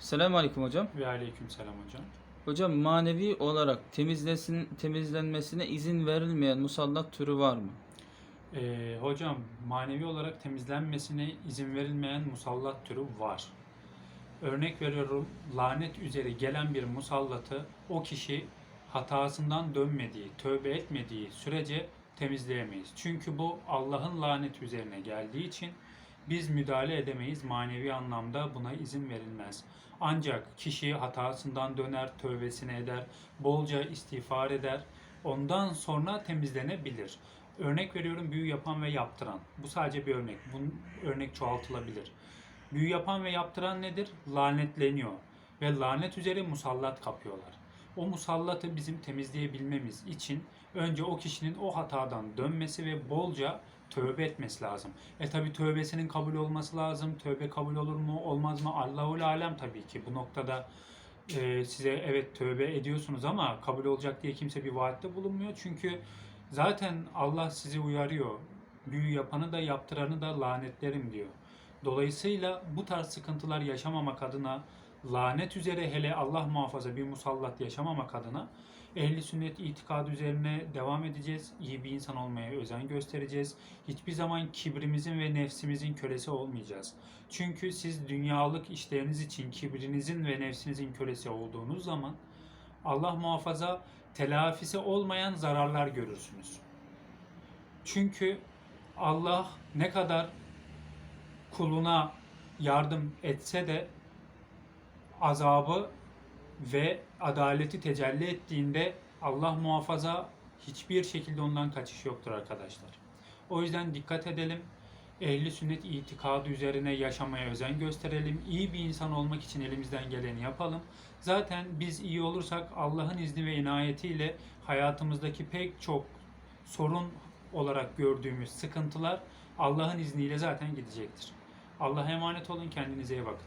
Selamun Aleyküm hocam. Ve aleyküm selam hocam. Hocam manevi olarak temizlesin, temizlenmesine izin verilmeyen musallat türü var mı? Ee, hocam manevi olarak temizlenmesine izin verilmeyen musallat türü var. Örnek veriyorum lanet üzere gelen bir musallatı o kişi hatasından dönmediği, tövbe etmediği sürece temizleyemeyiz. Çünkü bu Allah'ın lanet üzerine geldiği için biz müdahale edemeyiz. Manevi anlamda buna izin verilmez. Ancak kişi hatasından döner, tövbesini eder, bolca istiğfar eder. Ondan sonra temizlenebilir. Örnek veriyorum büyü yapan ve yaptıran. Bu sadece bir örnek. Bunun örnek çoğaltılabilir. Büyü yapan ve yaptıran nedir? Lanetleniyor. Ve lanet üzere musallat kapıyorlar. O musallatı bizim temizleyebilmemiz için önce o kişinin o hatadan dönmesi ve bolca tövbe etmesi lazım. E tabi tövbesinin kabul olması lazım. Tövbe kabul olur mu olmaz mı? Allahul alem tabii ki. Bu noktada e, size evet tövbe ediyorsunuz ama kabul olacak diye kimse bir vaatte bulunmuyor. Çünkü zaten Allah sizi uyarıyor. Büyü yapanı da yaptıranı da lanetlerim diyor. Dolayısıyla bu tarz sıkıntılar yaşamamak adına lanet üzere hele Allah muhafaza bir musallat yaşamamak adına ehli sünnet itikadı üzerine devam edeceğiz. İyi bir insan olmaya özen göstereceğiz. Hiçbir zaman kibrimizin ve nefsimizin kölesi olmayacağız. Çünkü siz dünyalık işleriniz için kibrinizin ve nefsinizin kölesi olduğunuz zaman Allah muhafaza telafisi olmayan zararlar görürsünüz. Çünkü Allah ne kadar kuluna yardım etse de azabı ve adaleti tecelli ettiğinde Allah muhafaza hiçbir şekilde ondan kaçış yoktur arkadaşlar. O yüzden dikkat edelim. Ehli sünnet itikadı üzerine yaşamaya özen gösterelim. İyi bir insan olmak için elimizden geleni yapalım. Zaten biz iyi olursak Allah'ın izni ve inayetiyle hayatımızdaki pek çok sorun olarak gördüğümüz sıkıntılar Allah'ın izniyle zaten gidecektir. Allah'a emanet olun, kendinize iyi bakın.